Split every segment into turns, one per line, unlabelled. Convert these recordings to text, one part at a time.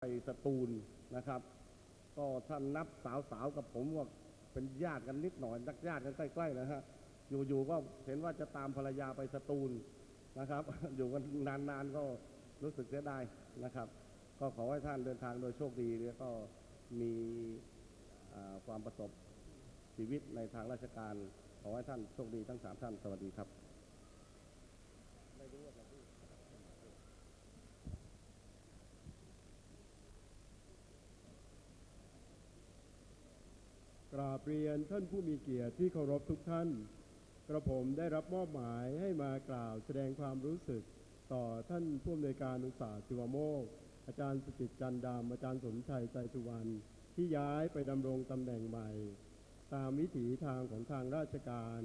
ไปสตูลนะครับ ก็ท่านนับสาวๆกับผมว่าเป็นญาติกันนิดหน่อยนักญาติกันใกล้ๆนะฮะอยู่ๆก็เห็นว่าจะตามภรรยาไปสตูลนะครับ อยู่กันนานๆก็รู้สึกเสียดายนะครับ ก็ขอให้ท่านเดินทางโดยโชคดีแล้วก็มีความประสบชีวิตในทางราชการ ขอให้ท่านโชคดีทั้งสามท่านสวัสดีครับ
กราบเรียนท่านผู้มีเกียรติที่เคารพทุกท่าน กระผมได้รับมอบหมายให้มากล่าวแสดงความรู้สึก ต่อท่านผู้อำนวยการอุตสาหศิวโมก อาจารย์สุจิตจันดามอาจารย์สมชัยใจสุวรรณที่ย้ายไปดำรงตำแหน่งใหม่ ตามวิถีทางของทางราชการ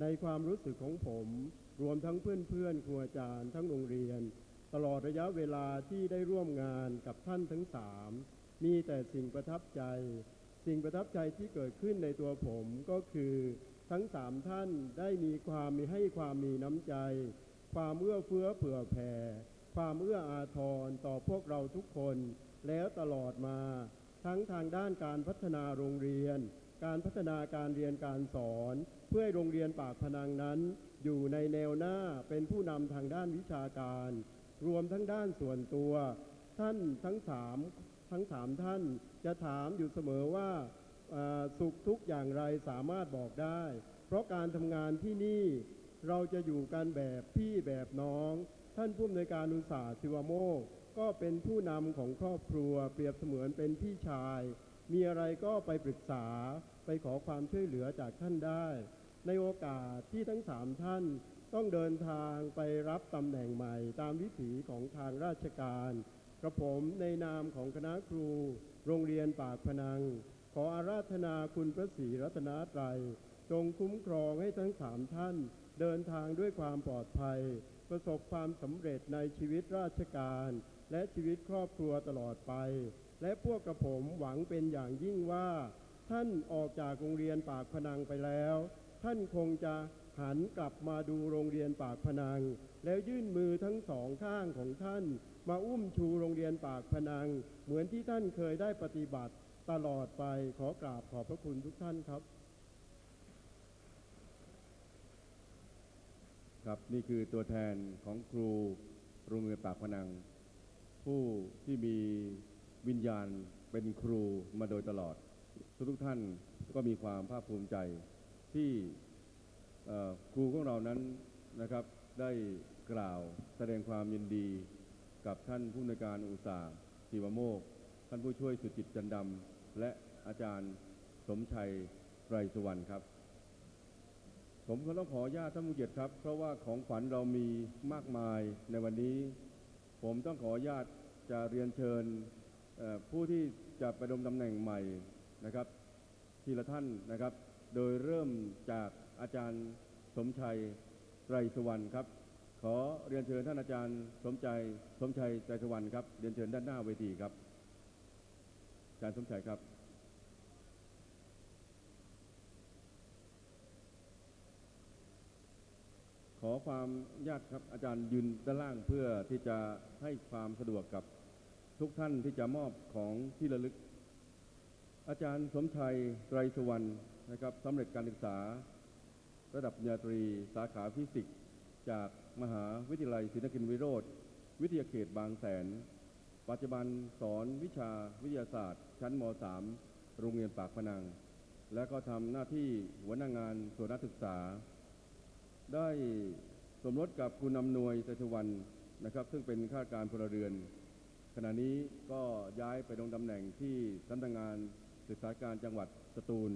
ในความรู้สึกของผม รวมทั้งเพื่อนๆครูอาจารย์ทั้งโรงเรียน ตลอดระยะเวลาที่ได้ร่วมงานกับท่านทั้งสามมีแต่สิ่งประทับใจ สิ่งประทับใจที่เกิดขึ้นในตัวผมก็คือทั้งสามท่านได้มีความมีให้ความมีน้ำใจ ความเอื้อเฟื้อเผื่อแผ่ ความเอื้ออาทรต่อพวกเราทุกคน แล้วตลอดมา ทั้งทางด้านการพัฒนาโรงเรียน การพัฒนาการเรียนการสอน เพื่อให้โรงเรียนปากพนังนั้น อยู่ในแนวหน้าเป็นผู้นำทางด้านวิชาการ รวมทั้งด้านส่วนตัว ท่านทั้งสาม ทั้งสามท่านจะถามอยู่เสมอว่าสุขทุกข์อย่างไรสามารถบอกได้ เพราะการทำงานที่นี่เราจะอยู่กันแบบพี่แบบน้อง ท่านผู้อำนวยการอุตสาหศิวโมกก็เป็นผู้นำของครอบครัว เปรียบเสมือนเป็นพี่ชาย มีอะไรก็ไปปรึกษาไปขอความช่วยเหลือจากท่านได้ ในโอกาสที่ทั้งสามท่านต้องเดินทางไปรับตำแหน่งใหม่ ตามวิถีของทางราชการ กระผมในนามของคณะครู โรงเรียนปากพนัง ขออาราธนาคุณพระศรีรัตนตรัย จงคุ้มครองให้ทั้งสามท่าน เดินทางด้วยความปลอดภัย ประสบความสำเร็จในชีวิตราชการ และชีวิตครอบครัวตลอดไป และพวกกระผมหวังเป็นอย่างยิ่งว่า ท่านออกจากโรงเรียนปากพนังไปแล้ว ท่านคงจะ หันกลับมาดูโรงเรียนปากพนัง แล้วยื่นมือทั้งสองข้างของท่าน มาอุ้มชูโรงเรียนปากพนัง เหมือนที่ท่านเคยได้ปฏิบัติตลอดไปขอกราบขอบพระคุณทุกท่านครับ
ครับนี่คือตัวแทนของครูโรงเรียนปากพนัง ผู้ที่มีวิญญาณเป็นครูมาโดยตลอด ทุกท่านก็มีความภาคภูมิใจที่ ครูของเรานั้นนะครับได้กล่าวแสดงความยินดีกับท่านผู้ในวยการอุตสาหศิวโมก ท่านผู้ช่วยสุจิตจันดำและอาจารย์สมชัยไตรสุวรรณครับ ผมก็ต้องขออนุญาตท่านผู้เกียรติครับ เพราะว่าของขวัญเรามีมากมายในวันนี้ ผมต้องขออนุญาตจะเรียนเชิญผู้ที่จะไปดมตำแหน่งใหม่นะครับ ทีละท่านนะครับ โดยเริ่มจากอาจารย์สมชัยไตรสุวรรณครับ ขอเรียนเชิญท่านอาจารย์สมใจสมชัยไตรสุวรรณครับเรียนเชิญด้านหน้าเวทีครับ อาจารย์สมชัยครับขอความญาตครับอาจารย์ยืนด้านล่างเพื่อที่จะให้ความสะดวกกับทุกท่านที่จะมอบของที่ระลึก อาจารย์สมชัยไตรสุวรรณ นะครับสำเร็จการศึกษา ระดับปริญญาตรี สาขาฟิสิกส์ จากมหาวิทยาลัยศรีนครินทรวิโรธวิทยาเขตบางแสน ปัจจุบันสอนวิชาวิทยาศาสตร์ ชั้นม .3 โรงเรียนปากพนัง และก็ทำหน้าที่หัวหน้างานส่วนนักศึกษา ได้สมรสกับคุณอำนวยเตชวันนะครับ ซึ่งเป็นข้าราชการพลเรือน ขณะนี้ก็ย้ายไปดงตำแหน่งที่สำนักงานศึกษาการจังหวัดสตูล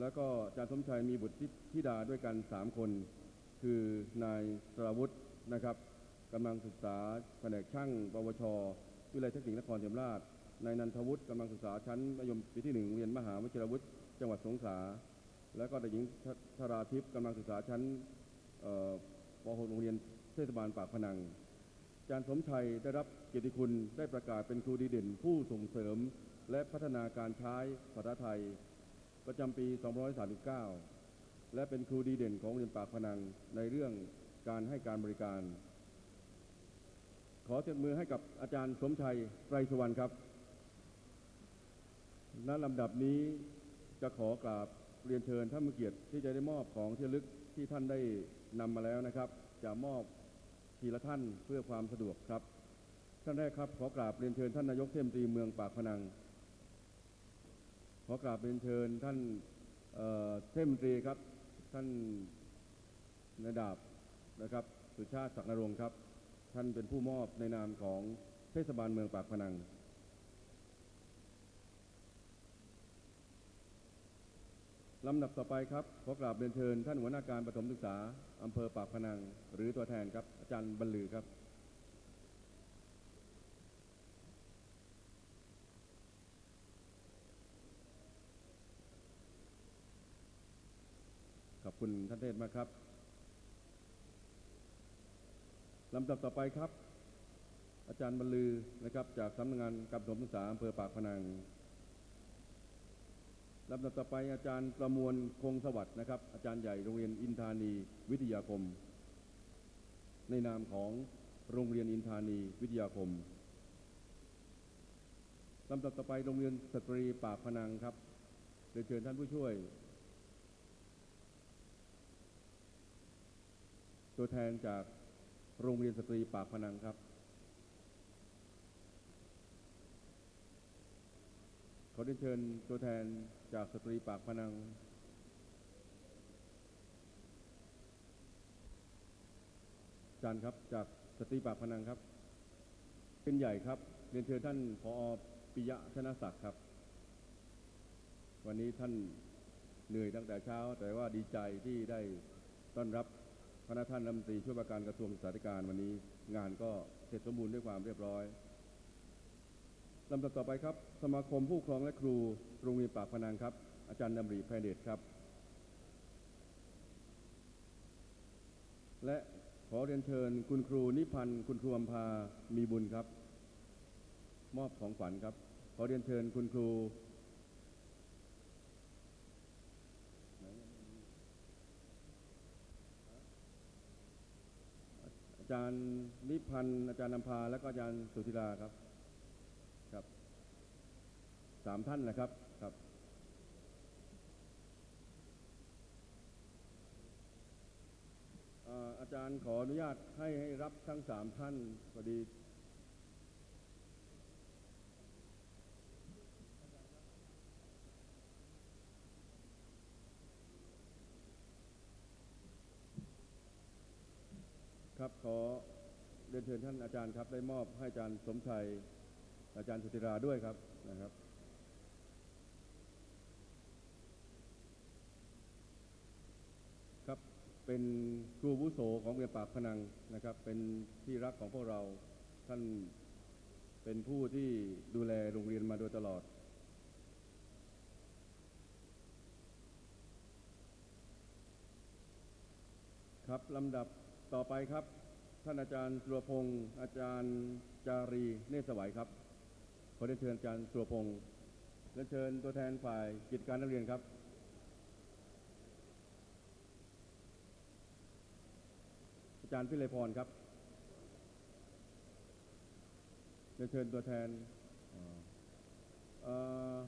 แล้วก็อาจารย์สมชัยมีบุตรธิดาด้วยกัน 3 คน คือนายสราวุธนะครับกำลังศึกษาแผนกช่างปวช วิทยาลัยเทคนิคนครศรีธรรมราช นายนันทวุฒิกำลังศึกษาชั้นมัธยมปีที่หนึ่งเรียนมหาวชิรวุฒิจังหวัดสงขลา แล้วก็เด็กหญิงธราทิพย์กำลังศึกษาชั้นป .6 โรงเรียนเทศบาลปากพนังอาจารย์สมชัยได้รับเกียรติคุณได้ประกาศเป็นครูดีเด่น ผู้ส่งเสริม และพัฒนาการใช้ภาษาไทย ประจำปี 2539 และเป็นครูดีเด่นของโรงเรียนปากพนังในเรื่องการให้การบริการ ขอเสียมือให้กับอาจารย์สมชัยไตรสุวรรณครับณลำดับนี้จะขอกราบเรียนเชิญท่านมุเกียรติที่จะได้มอบของที่ลึกที่ท่านได้นำมาแล้วนะครับ จะมอบทีละท่านเพื่อความสะดวกครับ ท่านแรกครับขอกราบเรียนเชิญท่านนายกเทมตรีเมืองปากพนัง ขอกราบเรียนเชิญท่านเทมนตรีครับ ท่านนายดาบนะครับ สุชาติศักดิ์นรงค์ครับ ท่านเป็นผู้มอบในนามของเทศบาลเมืองปากพนังลำดับต่อไปครับขอกราบเรียนเชิญท่านหัวหน้าการปฐมศึกษาอำเภอปากพนัง หรือตัวแทนครับอาจารย์บรรลือครับ คุณท่านเทศมากครับลำดับต่อไปครับ อาจารย์บรรลือนะครับจากสำนักงานการประถมศึกษาอำเภอปากพนังลำดับต่อไปอาจารย์ประมวลคงสวัสดิ์นะครับ อาจารย์ใหญ่โรงเรียนอินทานีวิทยาคม ในนามของโรงเรียนอินทานีวิทยาคมลำดับต่อไปโรงเรียนสตรีปากพนังครับเรียนเชิญท่านผู้ช่วย ตัวแทนจากโรงเรียนสตรีปากพนังครับ ขอเรียนเชิญตัวแทนจากสตรีปากพนัง จารย์ครับจากสตรีปากพนังครับ เป็นใหญ่ครับ เรียนเชิญท่านผอปิยะชนะศักดิ์ครับ วันนี้ท่านเหนื่อยตั้งแต่เช้า แต่ว่าดีใจที่ได้ต้อนรับ พระท่านรัฐมนตรีช่วยว่าการกระทรวงศึกษาธิการวันนี้ งานก็เสร็จสมบูรณ์ด้วยความเรียบร้อยลำดับต่อไปครับ สมาคมผู้ปกครองและครูโรงเรียนปากพนังครับ อาจารย์ดำริแพรเดชครับ และขอเรียนเชิญคุณครูนิพันธ์คุณครูอัมพามีบุญครับ มอบของขวัญครับ ขอเรียนเชิญคุณครู อาจารย์นิพันธ์อาจารย์นำพาและก็อาจารย์สุธิราครับครับสามท่านนะครับครับ อาจารย์ขออนุญาตให้ให้รับทั้งสามท่านพอดี ครับ ขอเรียนเชิญท่านอาจารย์ครับ ได้มอบให้อาจารย์สมชัย อาจารย์สุธิราด้วยครับนะครับครับเป็นครูวุโสของโรงเรียนปากพนังนะครับ เป็นที่รักของพวกเราท่านเป็นผู้ที่ดูแลโรงเรียนมาโดยตลอด ครับลำดับ ต่อไปครับ ท่านอาจารย์สุรพงศ์อาจารย์จารีเนตรสวัยครับ ขอเรียนเชิญอาจารย์สุรพงศ์เรียนเชิญตัวแทนฝ่ายกิจการนักเรียนครับอาจารย์พิเลพรครับเรียนเชิญตัวแทนอ่อเอ่อ